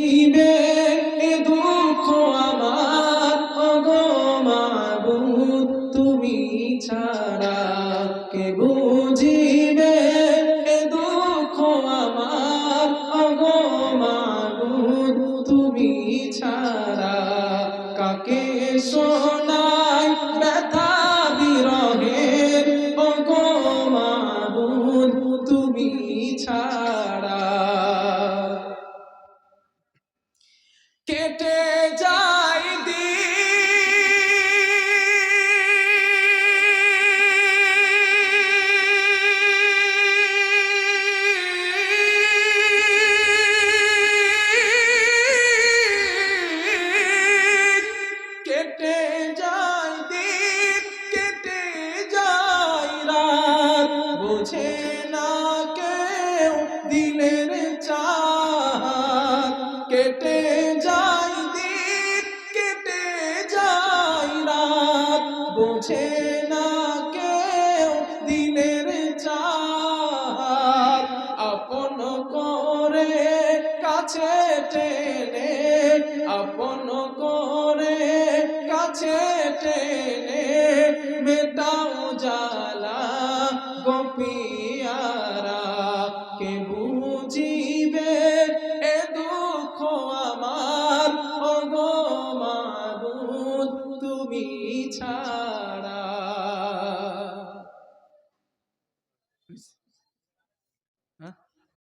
দিবে এ দুঃখ আমার। ওগো তুমি ছাড়া কে বুঝিবে এ দুঃখ আমার? ওগো তুমি ছাড়া কাকে শোনাই ব্যথা বিরহের? ওগো মাবুদ, তুমি ছাড়া কেটে বোঝে না কেউ দিনের চাঁদ আপন করে কাছে টেনে, আপন করে কাছে টেনে মেটাও জালা গোপিয়ারা। কে বুঝিবে এ দুঃখ আমার? ওগো তুমি ছাড়া Huh?